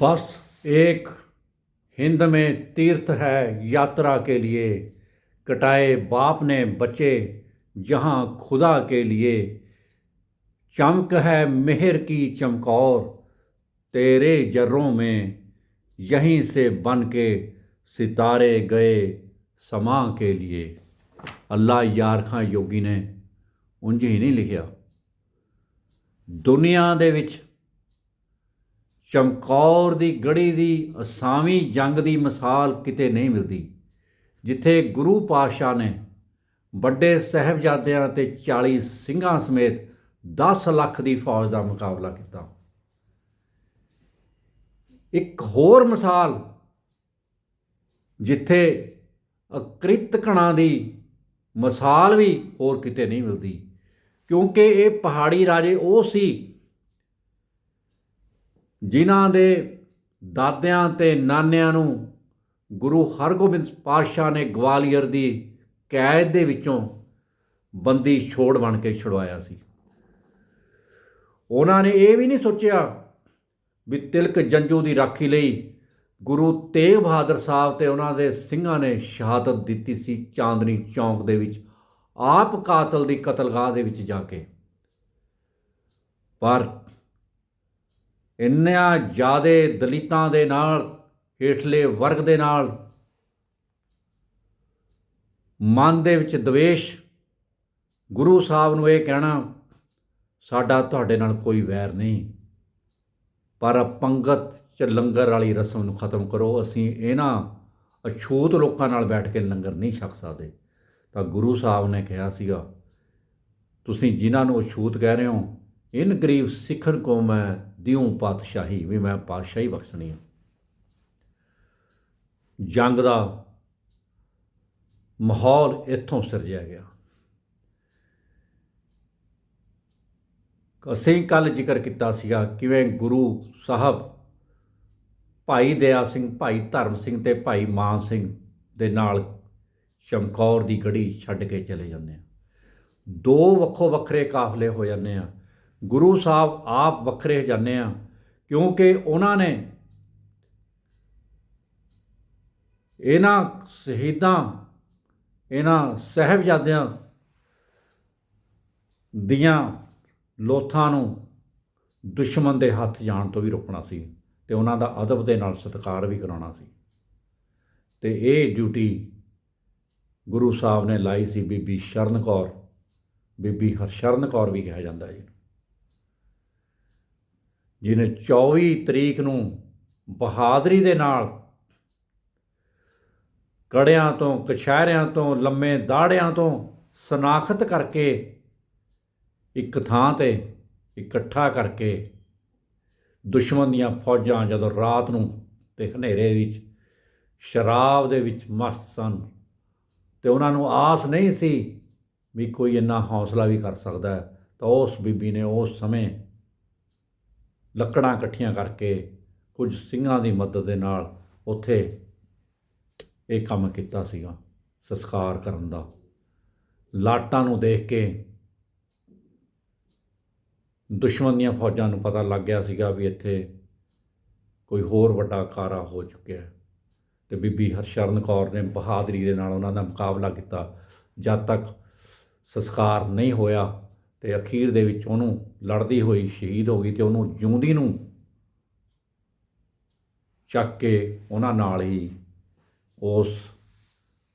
बस एक हिंद में तीर्थ है यात्रा के लिए कटाए बाप ने बच्चे जहाँ खुदा के लिए चमक है मेहर की चमकौर तेरे जर्रों में यहीं से बन के सितारे गए ਸਮਾਂ ਕੇ लिए ਅੱਲਾ ਯਾਰ ਖਾਂ ਯੋਗੀ ਨੇ ਉਂਝ ਹੀ ਨਹੀਂ ਲਿਖਿਆ ਦੁਨੀਆ ਦੇ ਵਿੱਚ ਚਮਕੌਰ ਦੀ ਗੜੀ ਦੀ ਅਸਾਮੀ ਜੰਗ ਦੀ ਮਿਸਾਲ ਕਿਤੇ ਨਹੀਂ ਮਿਲਦੀ, ਜਿੱਥੇ ਗੁਰੂ ਪਾਤਸ਼ਾਹ ਨੇ ਵੱਡੇ ਸਹਿਬਜ਼ਾਦਿਆਂ ਤੇ 40 ਸਿੰਘਾਂ ਸਮੇਤ 10 ਲੱਖ ਦੀ ਫੌਜ ਦਾ ਮੁਕਾਬਲਾ ਕੀਤਾ। ਇੱਕ ਹੋਰ ਮਿਸਾਲ, ਜਿੱਥੇ ਅਕ੍ਰਿਤ ਕਣਾਂ ਦੀ ਮਿਸਾਲ ਵੀ ਹੋਰ ਕਿਤੇ ਨਹੀਂ ਮਿਲਦੀ, ਕਿਉਂਕਿ ਇਹ ਪਹਾੜੀ ਰਾਜੇ ਉਹ ਸੀ ਜਿਨ੍ਹਾਂ ਦੇ ਦਾਦਿਆਂ ਤੇ ਨਾਨਿਆਂ ਨੂੰ ਗੁਰੂ ਹਰਗੋਬਿੰਦ ਪਾਤਸ਼ਾਹ ਨੇ ਗਵਾਲੀਅਰ ਦੀ ਕੈਦ ਦੇ ਵਿੱਚੋਂ ਬੰਦੀ ਛੋੜ ਬਣ ਕੇ ਛੁਡਵਾਇਆ ਸੀ। ਉਹਨਾਂ ਨੇ ਇਹ ਵੀ ਨਹੀਂ ਸੋਚਿਆ ਵੀ ਤਿਲਕ ਜੰਜੂ ਦੀ ਰਾਖੀ ਲਈ ਗੁਰੂ ਤੇਗ ਬਹਾਦਰ ਸਾਹਿਬ ਤੇ ਉਹਨਾਂ ਦੇ ਸਿੰਘਾਂ ਨੇ ਸ਼ਹਾਦਤ ਦਿੱਤੀ ਸੀ ਚਾਂਦਨੀ ਚੌਂਕ ਦੇ ਵਿੱਚ, ਆਪ ਕਾਤਲ ਦੀ ਕਤਲਗਾਹ ਦੇ ਵਿੱਚ ਜਾ ਕੇ। ਪਰ ਇੰਨਾ ਜ਼ਿਆਦੇ ਦਲਿਤਾਂ ਦੇ ਨਾਲ, ਹੇਠਲੇ ਵਰਗ ਦੇ ਨਾਲ, ਮਨ ਦੇ ਵਿੱਚ ਦਵੇਸ਼, ਗੁਰੂ ਸਾਹਿਬ ਨੂੰ ਇਹ ਕਹਿਣਾ, ਸਾਡਾ ਤੁਹਾਡੇ ਨਾਲ ਕੋਈ ਵੈਰ ਨਹੀਂ। ਪਰ ਪੰਗਤ ਚ ਲੰਗਰ ਵਾਲੀ ਰਸਮ ਨੂੰ ਖਤਮ ਕਰੋ। ਅਸੀਂ ਇਹਨਾਂ ਅਛੂਤ ਲੋਕਾਂ ਨਾਲ ਬੈਠ ਕੇ ਲੰਗਰ ਨਹੀਂ ਛਕ ਸਕਦੇ। ਤਾਂ ਗੁਰੂ ਸਾਹਿਬ ਨੇ ਕਿਹਾ ਸੀਗਾ, ਤੁਸੀਂ ਜਿਨ੍ਹਾਂ ਨੂੰ ਅਛੂਤ ਕਹਿ ਰਹੇ ਹੋ ਇਨ ਗਰੀਬ ਸਿੱਖਣ ਕੋ ਮੈਂ ਦਿਉ ਪਾਤਸ਼ਾਹੀ, ਵੀ ਮੈਂ ਪਾਤਸ਼ਾਹੀ ਬਖਸ਼ਣੀ ਹੈ ਜੰਗ ਦਾ ਮਾਹੌਲ ਇੱਥੋਂ ਸਿਰਜਿਆ ਗਿਆ। ਅਸੀਂ ਕੱਲ ਜ਼ਿਕਰ ਕੀਤਾ ਸੀਗਾ ਕਿਵੇਂ ਗੁਰੂ ਸਾਹਿਬ ਭਾਈ ਦਇਆ ਸਿੰਘ, ਭਾਈ ਧਰਮ ਸਿੰਘ ਤੇ ਭਾਈ ਮਾਨ ਸਿੰਘ ਦੇ ਨਾਲ ਚਮਕੌਰ ਦੀ ਗੜੀ ਛੱਡ ਕੇ ਚਲੇ ਜਾਂਦੇ ਆ। ਦੋ ਵੱਖੋ ਵੱਖਰੇ ਕਾਫਲੇ ਹੋ ਜਾਂਦੇ ਆ। ਗੁਰੂ ਸਾਹਿਬ ਆਪ ਵੱਖਰੇ ਜਾਂਦੇ ਆ, ਕਿਉਂਕਿ ਉਹਨਾਂ ਨੇ ਇਹਨਾਂ ਸ਼ਹੀਦਾਂ, ਇਹਨਾਂ ਸਹਿਬਜ਼ਾਦਿਆਂ ਦੀਆਂ ਲੋਥਾਂ ਨੂੰ ਦੁਸ਼ਮਣ ਦੇ ਹੱਥ ਜਾਣ ਤੋਂ ਵੀ ਰੋਕਣਾ ਸੀ ਤੇ ਉਹਨਾਂ ਦਾ ਅਦਬ ਦੇ ਨਾਲ ਸਤਿਕਾਰ ਵੀ ਕਰਾਉਣਾ ਸੀ। ਤੇ ਇਹ ਡਿਊਟੀ ਗੁਰੂ ਸਾਹਿਬ ਨੇ ਲਾਈ ਸੀ ਬੀਬੀ ਸ਼ਰਨ ਕੌਰ, ਬੀਬੀ ਹਰਸ਼ਰਨ ਕੌਰ ਵੀ ਕਿਹਾ ਜਾਂਦਾ ਜੀ ਜਿਹਨੇ 24 ਤਰੀਕ ਨੂੰ ਬਹਾਦਰੀ ਦੇ ਨਾਲ ਕੜਿਆਂ ਤੋਂ, ਕਛਹਿਰਿਆਂ ਤੋਂ, ਲੰਮੇ ਦਾੜਿਆਂ ਤੋਂ ਸਨਾਖਤ ਕਰਕੇ ਇੱਕ ਥਾਂ ਤੇ ਇਕੱਠਾ ਕਰਕੇ ਦੁਸ਼ਮਣ ਦੀਆਂ ਫੌਜਾਂ ਜਦੋਂ ਰਾਤ ਨੂੰ ਤੇ ਹਨੇਰੇ ਵਿੱਚ, ਸ਼ਰਾਬ ਦੇ ਵਿੱਚ ਮਸਤ ਸਨ ਤੇ ਉਹਨਾਂ ਨੂੰ ਆਸ ਨਹੀਂ ਸੀ ਵੀ ਕੋਈ ਇੰਨਾ ਹੌਸਲਾ ਵੀ ਕਰ ਸਕਦਾ ਤਾਂ ਉਸ ਬੀਬੀ ਨੇ ਉਸ ਸਮੇਂ ਲੱਕੜਾਂ ਇਕੱਠੀਆਂ ਕਰਕੇ ਕੁਝ ਸਿੰਘਾਂ ਦੀ ਮਦਦ ਦੇ ਨਾਲ ਉੱਥੇ ਇਹ ਕੰਮ ਕੀਤਾ ਸੀਗਾ, ਸੰਸਕਾਰ ਕਰਨ ਦਾ। ਲਾਟਾਂ ਨੂੰ ਦੇਖ ਕੇ ਦੁਸ਼ਮਣ ਦੀਆਂ ਫੌਜਾਂ ਨੂੰ ਪਤਾ ਲੱਗ ਗਿਆ ਸੀਗਾ ਵੀ ਇੱਥੇ ਕੋਈ ਹੋਰ ਵੱਡਾ ਕਾਰਾ ਹੋ ਚੁੱਕਿਆ ਹੈ ਤੇ ਬੀਬੀ ਹਰਸ਼ਰਨ ਕੌਰ ਨੇ ਬਹਾਦਰੀ ਦੇ ਨਾਲ ਉਹਨਾਂ ਦਾ ਮੁਕਾਬਲਾ ਕੀਤਾ। ਜਦ ਤੱਕ ਸੰਸਕਾਰ ਨਹੀਂ ਹੋਇਆ ਤੇ ਅਖੀਰ ਦੇ ਵਿੱਚ ਉਹਨੂੰ ਲੜਦੀ ਹੋਈ ਸ਼ਹੀਦ ਹੋ ਗਈ ਤੇ ਉਹਨੂੰ ਜਿਉਂਦੀ ਨੂੰ ਚੱਕ ਕੇ ਉਹਨਾਂ ਨਾਲ ਹੀ ਉਸ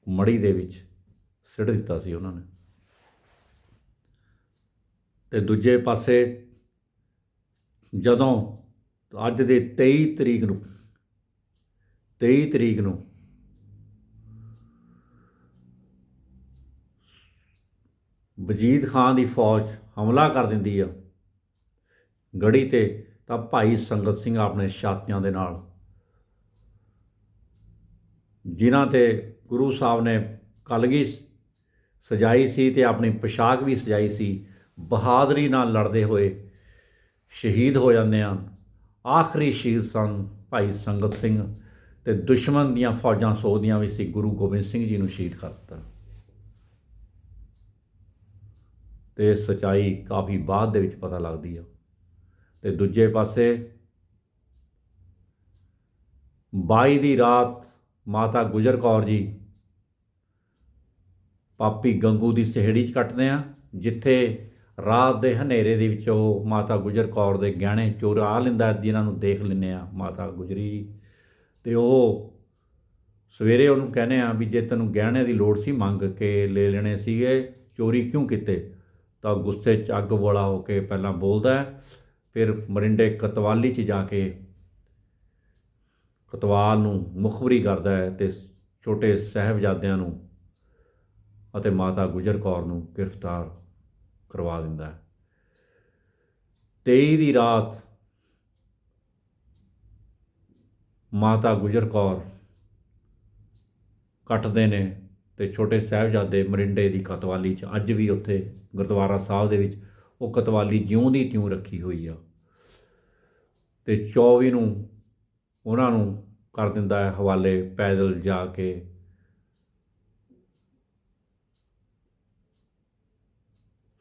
ਮੜੀ ਦੇ ਵਿੱਚ ਸਿੱਟ ਦਿੱਤਾ ਸੀ ਉਹਨਾਂ ਨੇ। ਤੇ ਦੂਜੇ ਪਾਸੇ ਜਦੋਂ ਅੱਜ ਦੇ 23 ਤਰੀਕ ਨੂੰ 23 ਤਰੀਕ ਨੂੰ ਵਜੀਦ ਖਾਨ ਦੀ ਫੌਜ ਹਮਲਾ ਕਰ ਦਿੰਦੀ ਆ। ਗੜੀ ਤੇ ਤਾਂ ਭਾਈ ਸੰਗਤ ਸਿੰਘ ਆਪਣੇ ਛਾਤੀਆਂ ਦੇ ਨਾਲ। ਜਿਨ੍ਹਾਂ ਤੇ ਗੁਰੂ ਸਾਹਿਬ ਨੇ ਕਲਗੀ ਸਜਾਈ ਸੀ ਤੇ ਆਪਣੀ ਪੋਸ਼ਾਕ ਵੀ ਸਜਾਈ ਸੀ, ਬਹਾਦਰੀ ਨਾਲ ਲੜਦੇ ਹੋਏ ਸ਼ਹੀਦ ਹੋ ਜਾਂਦੇ ਹਨ। ਆਖਰੀ ਸ਼ਹੀਦ ਸਨ ਭਾਈ ਸੰਗਤ ਸਿੰਘ ਤੇ ਦੁਸ਼ਮਣ ਦੀਆਂ ਫੌਜਾਂ ਸੋਚਦੀਆਂ ਵੀ ਸੀ, ਗੁਰੂ ਗੋਬਿੰਦ ਸਿੰਘ ਜੀ ਨੂੰ ਸ਼ਹੀਦ ਕਰ ਦਿੱਤਾ। ਤੇ ਸਚਾਈ ਕਾਫੀ ਬਾਅਦ ਦੇ ਵਿੱਚ ਪਤਾ ਲੱਗਦੀ ਆ। ਤੇ ਦੂਜੇ ਪਾਸੇ 22 ਦੀ ਰਾਤ ਮਾਤਾ ਗੁਜਰ ਕੌਰ ਜੀ ਪਾਪੀ ਗੰਗੂ ਦੀ ਸਿਹੜੀ 'ਚ ਕੱਟਦੇ ਆ, ਜਿੱਥੇ ਰਾਤ ਦੇ ਹਨੇਰੇ ਦੇ ਵਿੱਚ ਉਹ ਮਾਤਾ ਗੁਜਰ ਕੌਰ ਦੇ ਗਹਿਣੇ ਚੋਰਾ ਲੈਂਦਾ, ਜਿਨ੍ਹਾਂ ਨੂੰ ਦੇਖ ਲੈਂਦੇ ਆ ਮਾਤਾ ਗੁਜਰੀ ਜੀ। ਤੇ ਉਹ ਸਵੇਰੇ ਉਹਨੂੰ ਕਹਿੰਦੇ ਆ ਵੀ ਜੇ ਤੈਨੂੰ ਗਹਿਣੇ ਦੀ ਲੋੜ ਸੀ, ਮੰਗ ਕੇ ਲੈ ਲੈਣੇ ਸੀਗੇ, ਚੋਰੀ ਕਿਉਂ ਕੀਤੇ? ਤਾਂ ਗੁੱਸੇ 'ਚ ਅੱਗ ਬੋਲਾ ਹੋ ਕੇ ਪਹਿਲਾਂ ਬੋਲਦਾ ਫਿਰ ਮਰਿੰਡੇ ਕਤਵਾਲੀ 'ਚ ਜਾ ਕੇ ਕਤਵਾਲ ਨੂੰ ਮੁਖਬਰੀ ਕਰਦਾ ਹੈ ਤੇ ਛੋਟੇ ਸਾਹਿਬਜ਼ਾਦਿਆਂ ਨੂੰ ਅਤੇ ਮਾਤਾ ਗੁਜਰ ਕੌਰ ਨੂੰ ਗ੍ਰਿਫਤਾਰ ਕਰਵਾ ਦਿੰਦਾ ਹੈ। 23 ਦੀ ਰਾਤ ਮਾਤਾ ਗੁਜਰ ਕੌਰ ਕੱਟਦੇ ਨੇ ਤੇ ਛੋਟੇ ਸਾਹਿਬਜ਼ਾਦੇ ਮਰਿੰਡੇ ਦੀ ਕਤਵਾਲੀ 'ਚ ਅੱਜ ਵੀ ਉੱਥੇ ਗੁਰਦੁਆਰਾ ਸਾਹਿਬ ਦੇ ਵਿੱਚ ਉਹ ਕਤਵਾਲੀ ਜਿਉਂ ਦੀ ਤਿਉਂ ਰੱਖੀ ਹੋਈ ਆ। ਤੇ 24 ਨੂੰ ਉਹਨਾਂ ਨੂੰ ਕਰ ਦਿੰਦਾ ਹੈ ਹਵਾਲੇ ਪੈਦਲ ਜਾ ਕੇ।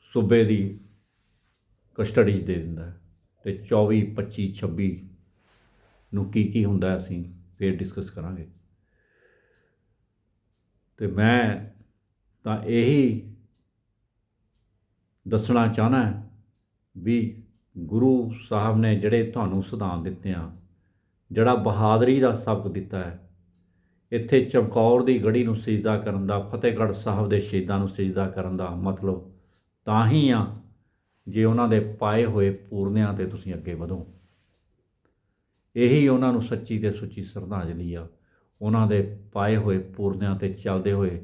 ਸੂਬੇ ਦੀ ਕਸਟਡੀ 'ਚ ਦੇ ਦਿੰਦਾ ਹੈ। ਤੇ 24 25 26 ਨੂੰ ਕੀ ਕੀ ਹੁੰਦਾ ਅਸੀਂ ਫੇਰ ਡਿਸਕਸ ਕਰਾਂਗੇ। ਤੇ ਮੈਂ ਤਾਂ ਇਹੀ ਦੱਸਣਾ ਚਾਹਨਾ ਵੀ ਗੁਰੂ ਸਾਹਿਬ ਨੇ ਜਿਹੜੇ ਤੁਹਾਨੂੰ ਸਿਧਾਂਤ ਦਿੱਤੇ ਆ, ਜਿਹੜਾ ਬਹਾਦਰੀ ਦਾ ਸਬਕ ਦਿੱਤਾ ਹੈ, ਇੱਥੇ ਚਮਕੌਰ ਦੀ ਗੜੀ ਨੂੰ ਸਜਦਾ ਕਰਨ ਦਾ, ਫਤਿਹਗੜ੍ਹ ਸਾਹਿਬ ਦੇ ਸ਼ਹੀਦਾਂ ਨੂੰ ਸਜਦਾ ਕਰਨ ਦਾ ਮਤਲਬ ਤਾਂ ਹੀ ਆ ਜੇ ਉਹਨਾਂ ਦੇ ਪਾਏ ਹੋਏ ਪੂਰਨਿਆਂ ਤੇ ਤੁਸੀਂ ਅੱਗੇ ਵਧੋ। ਇਹੀ ਉਹਨਾਂ ਨੂੰ ਸੱਚੀ ਤੇ ਸੁੱਚੀ ਸ਼ਰਧਾਂਜਲੀ ਆ। ਉਹਨਾਂ ਦੇ ਪਾਏ ਹੋਏ ਪੂਰਨਿਆਂ ਤੇ ਚੱਲਦੇ ਹੋਏ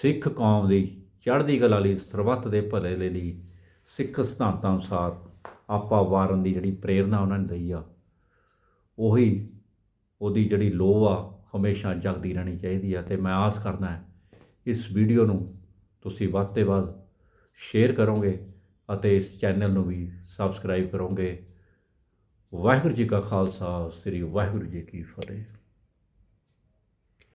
ਸਿੱਖ ਕੌਮ ਦੀ ਚੜ੍ਹਦੀ ਕਲਾ ਲਈ, ਸਰਬੱਤ ਦੇ ਭਲੇ ਦੇ ਲਈ ਸਿੱਖ ਸਿਧਾਂਤਾਂ ਅਨੁਸਾਰ ਆਪਾ ਵਾਰਨ ਦੀ ਜਿਹੜੀ ਪ੍ਰੇਰਣਾ ਉਹਨਾਂ ਨੇ ਦਈ ਆ, ਉਹੀ ਉਹਦੀ ਜਿਹੜੀ ਲੋਹ ਆ, ਹਮੇਸ਼ਾ ਜਗਦੀ ਰਹਿਣੀ ਚਾਹੀਦੀ ਆ। ਤੇ ਮੈਂ ਆਸ ਕਰਦਾ ਹਾਂ, ਇਸ ਵੀਡੀਓ ਨੂੰ ਤੁਸੀਂ ਵੱਧ ਤੋਂ ਵੱਧ ਸ਼ੇਅਰ ਕਰੋਗੇ ਅਤੇ ਇਸ ਚੈਨਲ ਨੂੰ ਵੀ ਸਬਸਕ੍ਰਾਈਬ ਕਰੋਗੇ। ਵਾਹਿਗੁਰੂ ਜੀ ਕਾ ਖਾਲਸਾ, ਸ੍ਰੀ ਵਾਹਿਗੁਰੂ ਜੀ ਕੀ ਫਤਿਹ।